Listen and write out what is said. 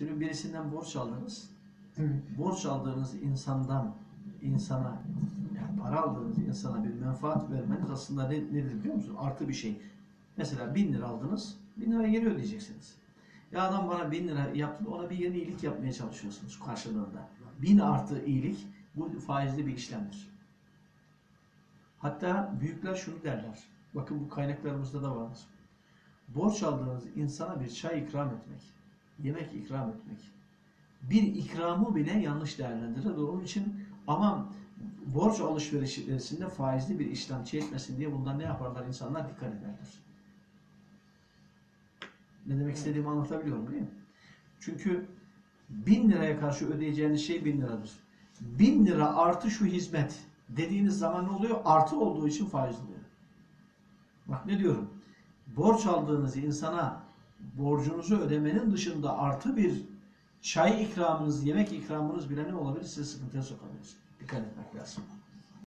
Şimdi birisinden borç aldınız. Evet. Borç aldığınız insandan insana yani para aldığınız insana bir menfaat vermeniz aslında ne, nedir biliyor musun? Artı bir şey. Mesela bin lira aldınız. Bin lira geri ödeyeceksiniz. Ya adam bana bin lira yaptı ona bir yeni iyilik yapmaya çalışıyorsunuz karşılığında. Bin artı iyilik bu faizli bir işlemdir. Hatta büyükler şunu derler. Bakın bu kaynaklarımızda da vardır. Borç aldığınız insana bir çay ikram etmek, yemek ikram etmek, bir ikramı bile yanlış değerlendirir. Onun için aman borç alışverişinde faizli bir işlem çekmesin diye bundan ne yaparlar insanlar dikkat ederler. Ne demek istediğimi anlatabiliyorum değil mi? Çünkü bin liraya karşı ödeyeceğiniz şey bin liradır. Bin lira artı şu hizmet dediğiniz zaman ne oluyor? Artı olduğu için faiz oluyor. Bak ne diyorum? Borç aldığınız insana borcunuzu ödemenin dışında artı bir çay ikramınız, yemek ikramınız bile ne olabilir? Sizi sıkıntıya sokabilir. Dikkat etmek lazım.